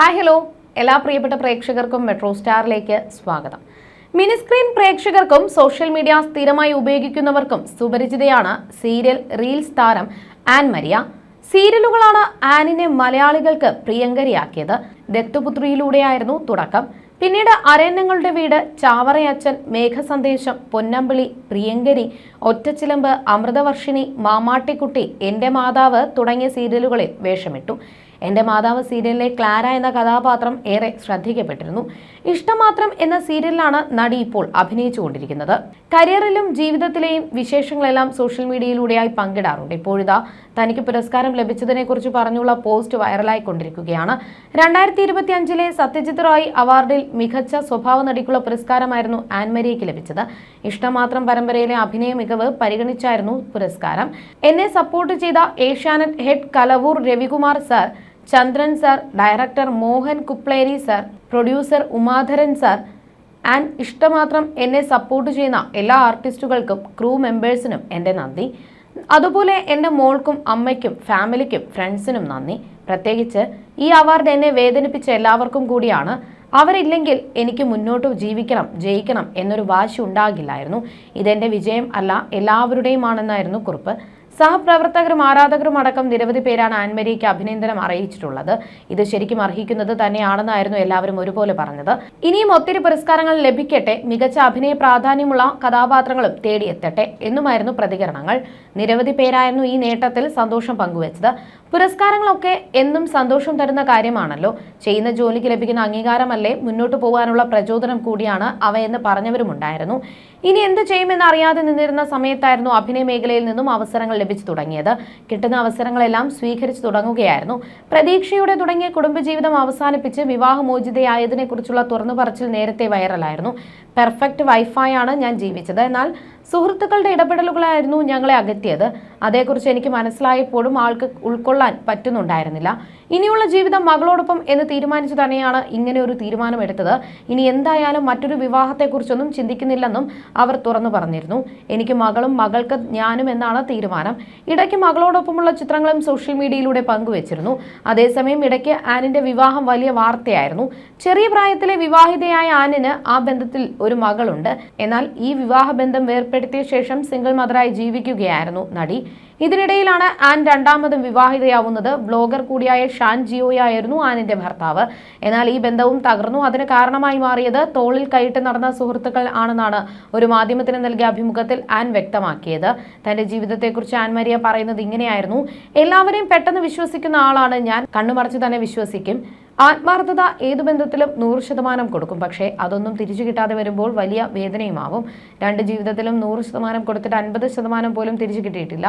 Hi hello. എല്ലാ പ്രിയപ്പെട്ട പ്രേക്ഷകർക്കും മെട്രോ സ്റ്റാറിലേക്ക് സ്വാഗതം. മിനിസ്ക്രീൻ പ്രേക്ഷകർക്കും സോഷ്യൽ മീഡിയ സ്ഥിരമായി ഉപയോഗിക്കുന്നവർക്കും സുപരിചിതയാണ് സീരിയൽ റീൽസ് താരം ആൻ മരിയ. സീരിയലുകളാണ് ആനിനെ മലയാളികൾക്ക് പ്രിയങ്കരിയാക്കിയത്. ദത്തുപുത്രിയിലൂടെയായിരുന്നു തുടക്കം. പിന്നീട് അരയന്നങ്ങളുടെ വീട് ചാവറയച്ചൻ മേഘസന്ദേശം പൊന്നമ്പിളി പ്രിയങ്കരി ഒറ്റച്ചിലമ്പ് അമൃതവർഷിണി മാമാട്ടിക്കുട്ടി എന്റെ മാതാവ് തുടങ്ങിയ സീരിയലുകളിൽ വേഷമിട്ടു. എന്റെ മാതാവ് സീരിയലിലെ ക്ലാര എന്ന കഥാപാത്രം ഏറെ ശ്രദ്ധിക്കപ്പെട്ടിരുന്നു. ഇഷ്ടമാത്രം എന്ന സീരിയലിലാണ് നടി ഇപ്പോൾ അഭിനയിച്ചുകൊണ്ടിരിക്കുന്നത്. കരിയറിലും ജീവിതത്തിലെയും വിശേഷങ്ങളെല്ലാം സോഷ്യൽ മീഡിയയിലൂടെയായി പങ്കിടാറുണ്ട്. ഇപ്പോഴിതാ തനിക്ക് പുരസ്കാരം ലഭിച്ചതിനെക്കുറിച്ച് പറഞ്ഞുള്ള പോസ്റ്റ് വൈറലായിക്കൊണ്ടിരിക്കുകയാണ്. രണ്ടായിരത്തി ഇരുപത്തി അഞ്ചിലെ സത്യജിത് റായ് അവാർഡിൽ മികച്ച സ്വഭാവ നടിക്കുള്ള പുരസ്കാരമായിരുന്നു ആൻമരിയയ്ക്ക് ലഭിച്ചത്. ഇഷ്ടമാത്രം പരമ്പരയിലെ അഭിനയ മികവ് പരിഗണിച്ചായിരുന്നു പുരസ്കാരം. എന്നെ സപ്പോർട്ട് ചെയ്ത Asianet head Kalavoor Ravikumar sir Chandran sir director Mohan Kupleri sir producer Umadharan sir and ഇഷ്ടമാത്രം എന്നെ സപ്പോർട്ട് ചെയ്യുന്ന എല്ലാ ആർട്ടിസ്റ്റുകൾക്കും ക്രൂ മെമ്പേഴ്സിനും എന്റെ നന്ദി. അതുപോലെ എന്റെ മോൾക്കും അമ്മയ്ക്കും ഫാമിലിക്കും ഫ്രണ്ട്സിനും നന്ദി. പ്രത്യേകിച്ച് ഈ അവാർഡ് എന്നെ വേദനിപ്പിച്ച എല്ലാവർക്കും കൂടിയാണ്. അവരില്ലെങ്കിൽ എനിക്ക് മുന്നോട്ട് ജീവിക്കണം ജയിക്കണം എന്നൊരു വാശി ഉണ്ടാകില്ലായിരുന്നു. ഇതെന്റെ വിജയം അല്ല എല്ലാവരുടെയുമാണെന്നായിരുന്നു കുറിപ്പ്. സഹപ്രവർത്തകരും ആരാധകരും അടക്കം നിരവധി പേരാണ് ആൻമരിക്ക് അഭിനന്ദനം അറിയിച്ചിട്ടുള്ളത്. ഇത് ശരിക്കും അർഹിക്കുന്നത് തന്നെയാണെന്നായിരുന്നു എല്ലാവരും ഒരുപോലെ പറഞ്ഞത്. ഇനിയും ഒത്തിരി പുരസ്കാരങ്ങൾ ലഭിക്കട്ടെ മികച്ച അഭിനയ പ്രാധാന്യമുള്ള കഥാപാത്രങ്ങളും തേടിയെത്തട്ടെ എന്നുമായിരുന്നു പ്രതികരണങ്ങൾ. നിരവധി പേരായിരുന്നു ഈ നേട്ടത്തിൽ സന്തോഷം പങ്കുവച്ചത്. പുരസ്കാരങ്ങളൊക്കെ എന്നും സന്തോഷം തരുന്ന കാര്യമാണല്ലോ. ചെയ്യുന്ന ജോലിക്ക് ലഭിക്കുന്ന അംഗീകാരമല്ലേ? മുന്നോട്ട് പോകാനുള്ള പ്രചോദനം കൂടിയാണ് അവയെന്ന് പറഞ്ഞവരുമുണ്ടായിരുന്നു. ഇനി എന്ത് ചെയ്യുമെന്ന് അറിയാതെ നിന്നിരുന്ന സമയത്തായിരുന്നു അഭിനയ മേഖലയിൽ നിന്നും അവസരങ്ങൾ ലഭിച്ചു തുടങ്ങിയത്. കിട്ടുന്ന അവസരങ്ങളെല്ലാം സ്വീകരിച്ചു തുടങ്ങുകയായിരുന്നു. പ്രതീക്ഷയോടെ തുടങ്ങിയ കുടുംബജീവിതം അവസാനിപ്പിച്ച് വിവാഹമോചിതയായതിനെ കുറിച്ചുള്ള തുറന്നു പറച്ചിൽ നേരത്തെ വൈറലായിരുന്നു. പെർഫെക്റ്റ് വൈഫായാണ് ഞാൻ ജീവിച്ചത്. എന്നാൽ സുഹൃത്തുക്കളുടെ ഇടപെടലുകളായിരുന്നു ഞങ്ങളെ അകറ്റിയത്. അതേക്കുറിച്ച് എനിക്ക് മനസ്സിലായപ്പോഴും ആൾക്ക് ഉൾക്കൊള്ളാൻ പറ്റുന്നുണ്ടായിരുന്നില്ല. ഇനിയുള്ള ജീവിതം മകളോടൊപ്പം എന്ന് തീരുമാനിച്ചു തന്നെയാണ് ഇങ്ങനെ ഒരു തീരുമാനമെടുത്തത്. ഇനി എന്തായാലും മറ്റൊരു വിവാഹത്തെക്കുറിച്ചൊന്നും ചിന്തിക്കുന്നില്ലെന്നും അവർ തുറന്നു പറഞ്ഞിരുന്നു. എനിക്ക് മകളും മകൾക്ക് ഞാനും എന്നാണ് തീരുമാനം. ഇടയ്ക്ക് മകളോടൊപ്പമുള്ള ചിത്രങ്ങളും സോഷ്യൽ മീഡിയയിലൂടെ പങ്കുവച്ചിരുന്നു. അതേസമയം ഇടയ്ക്ക് ആനിന്റെ വിവാഹം വലിയ വാർത്തയായിരുന്നു. ചെറിയ പ്രായത്തിലെ വിവാഹിതയായ ആനിന് ആ ബന്ധത്തിൽ ഒരു മകളുണ്ട്. എന്നാൽ ഈ വിവാഹ ബന്ധം വേർപ്പെടുത്തിയ ശേഷം സിംഗിൾ മദറായി ജീവിക്കുകയായിരുന്നു നടി. ഇതിനിടയിലാണ് ആൻ രണ്ടാമതും വിവാഹിതയാവുന്നത്. ബ്ലോഗർ കൂടിയായ ഷാൻ ജിയോയായിരുന്നു ആനിന്റെ ഭർത്താവ്. എന്നാൽ ഈ ബന്ധവും തകർന്നു. അതിന് കാരണമായി മാറിയത് തോളിൽ കൈയിട്ട് നടന്ന സുഹൃത്തുക്കൾ ആണെന്നാണ് ഒരു മാധ്യമത്തിന് നൽകിയ അഭിമുഖത്തിൽ ആൻ വ്യക്തമാക്കിയത്. തന്റെ ജീവിതത്തെക്കുറിച്ച് ആൻ മരിയ പറയുന്നത് ഇങ്ങനെയായിരുന്നു. എല്ലാവരെയും പെട്ടെന്ന് വിശ്വസിക്കുന്ന ആളാണ് ഞാൻ. കണ്ണുമറച്ച് തന്നെ വിശ്വസിക്കും. ആത്മാർത്ഥത ഏതു ബന്ധത്തിലും നൂറ് ശതമാനം കൊടുക്കും. പക്ഷേ അതൊന്നും തിരിച്ചു കിട്ടാതെ വരുമ്പോൾ വലിയ വേദനയുമാവും. രണ്ട് ജീവിതത്തിലും നൂറ് ശതമാനം കൊടുത്തിട്ട് അൻപത് ശതമാനം പോലും തിരിച്ചു കിട്ടിയിട്ടില്ല.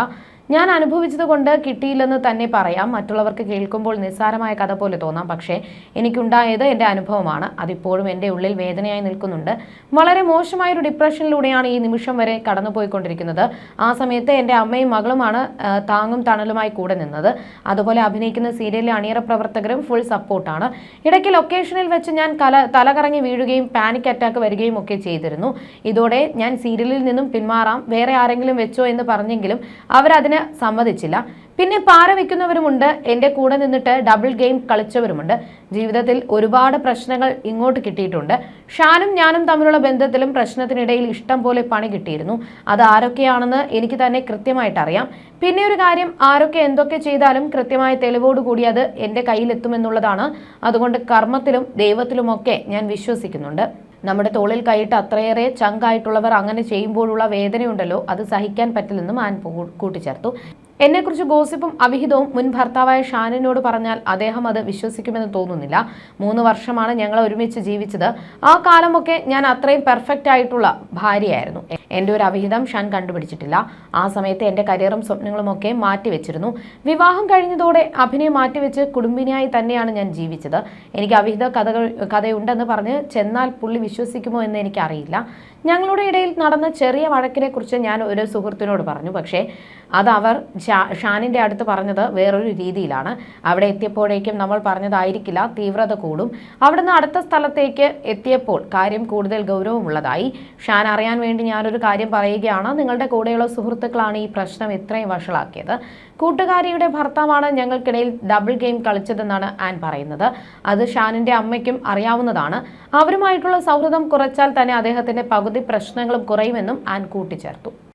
ഞാൻ അനുഭവിച്ചത് കൊണ്ട് കിട്ടിയില്ലെന്ന് തന്നെ പറയാം. മറ്റുള്ളവർക്ക് കേൾക്കുമ്പോൾ നിസ്സാരമായ കഥ പോലെ തോന്നാം. പക്ഷേ എനിക്കുണ്ടായത് എന്റെ അനുഭവമാണ്. അതിപ്പോഴും എന്റെ ഉള്ളിൽ വേദനയായി നിൽക്കുന്നുണ്ട്. വളരെ മോശമായൊരു ഡിപ്രഷനിലൂടെയാണ് ഈ നിമിഷം വരെ കടന്നുപോയിക്കൊണ്ടിരിക്കുന്നത്. ആ സമയത്ത് എന്റെ അമ്മയും മകളുമാണ് താങ്ങും തണലുമായി കൂടെ നിന്നത്. അതുപോലെ അഭിനയിക്കുന്ന സീരിയലിലെ അണിയറ പ്രവർത്തകരും ഫുൾ സപ്പോർട്ടാണ്. ഇടയ്ക്ക് ലൊക്കേഷനിൽ വെച്ച് ഞാൻ കല തലകറങ്ങി വീഴുകയും പാനിക് അറ്റാക്ക് വരികയും ഒക്കെ ചെയ്തിരുന്നു. ഇതോടെ ഞാൻ സീരിയലിൽ നിന്നും പിന്മാറാം. വേറെ ആരെങ്കിലും വെച്ചോ എന്ന് പറഞ്ഞെങ്കിലും അവരതിന് സമ്മതിച്ചില്ല. പിന്നെ പാറ വെക്കുന്നവരുമുണ്ട്. എന്റെ കൂടെ നിന്നിട്ട് ഡബിൾ ഗെയിം കളിച്ചവരുമുണ്ട്. ജീവിതത്തിൽ ഒരുപാട് പ്രശ്നങ്ങൾ ഇങ്ങോട്ട് കിട്ടിയിട്ടുണ്ട്. ഷാനും ഞാനും തമ്മിലുള്ള ബന്ധത്തിലും പ്രശ്നത്തിനിടയിൽ ഇഷ്ടം പോലെ പണി കിട്ടിയിരുന്നു. അത് ആരൊക്കെയാണെന്ന് എനിക്ക് തന്നെ കൃത്യമായിട്ട് അറിയാം. പിന്നെ ഒരു കാര്യം ആരൊക്കെ എന്തൊക്കെ ചെയ്താലും കൃത്യമായ തെളിവോടുകൂടി അത് എന്റെ കയ്യിലെത്തുമെന്നുള്ളതാണ്. അതുകൊണ്ട് കർമ്മത്തിലും ദൈവത്തിലുമൊക്കെ ഞാൻ വിശ്വസിക്കുന്നുണ്ട്. നമ്മുടെ തോളിൽ കൈയിട്ട് അത്രയേറെ ചങ്കായിട്ടുള്ളവർ അങ്ങനെ ചെയ്യുമ്പോഴുള്ള വേദനയുണ്ടല്ലോ. അത് സഹിക്കാൻ പറ്റില്ലെന്നും ആൻ കൂട്ടിച്ചേർത്തു. എന്നെക്കുറിച്ച് ഗോസിപ്പും അവിഹിതവും മുൻ ഭർത്താവായ ഷാനിനോട് പറഞ്ഞാൽ അദ്ദേഹം അത് വിശ്വസിക്കുമെന്ന് തോന്നുന്നില്ല. മൂന്ന് വർഷമാണ് ഞങ്ങൾ ഒരുമിച്ച് ജീവിച്ചത്. ആ കാലമൊക്കെ ഞാൻ അത്രയും പെർഫെക്റ്റ് ആയിട്ടുള്ള ഭാര്യയായിരുന്നു. എന്റെ ഒരു അവിഹിതം ഷാൻ കണ്ടുപിടിച്ചിട്ടില്ല. ആ സമയത്ത് എന്റെ കരിയറും സ്വപ്നങ്ങളും ഒക്കെ മാറ്റിവെച്ചിരുന്നു. വിവാഹം കഴിഞ്ഞതോടെ അഭിനയം മാറ്റിവെച്ച് കുടുംബിനിയായി തന്നെയാണ് ഞാൻ ജീവിച്ചത്. എനിക്ക് അവിഹിത കഥകൾ കഥയുണ്ടെന്ന് പറഞ്ഞ് ചെന്നാൽ പുള്ളി വിശ്വസിക്കുമോ എന്ന് എനിക്കറിയില്ല. ഞങ്ങളുടെ ഇടയിൽ നടന്ന ചെറിയ വഴക്കിനെക്കുറിച്ച് ഞാൻ ഒരു സുഹൃത്തിനോട് പറഞ്ഞു. പക്ഷേ അത് അവർ ഷാ- ഷാനിന്റെ അടുത്ത് പറഞ്ഞത് വേറൊരു രീതിയിലാണ്. അവിടെ എത്തിയപ്പോഴേക്കും നമ്മൾ പറഞ്ഞതായിരിക്കില്ല തീവ്രത കൂടും. അവിടുന്ന് അടുത്ത സ്ഥലത്തേക്ക് എത്തിയപ്പോൾ കാര്യം കൂടുതൽ ഗൗരവമുള്ളതായി. ഷാൻ അറിയാൻ വേണ്ടി ഞാനൊരു കാര്യം പറയുകയാണ്. നിങ്ങളുടെ കൂടെയുള്ള സുഹൃത്തുക്കളാണ് ഈ പ്രശ്നം ഇത്രയും വഷളാക്കിയത്. കൂട്ടുകാരിയുടെ ഭർത്താവാണ് ഞങ്ങൾക്കിടയിൽ ഡബിൾ ഗെയിം കളിച്ചതെന്നാണ് ആൻ പറയുന്നത്. അത് ഷാനിന്റെ അമ്മയ്ക്കും അറിയാവുന്നതാണ്. അവരുമായിട്ടുള്ള സൗഹൃദം കുറച്ചാൽ തന്നെ അദ്ദേഹത്തിന്റെ പകുതി പ്രശ്നങ്ങളും കുറയുമെന്നും ആൻ കൂട്ടിച്ചേർത്തു.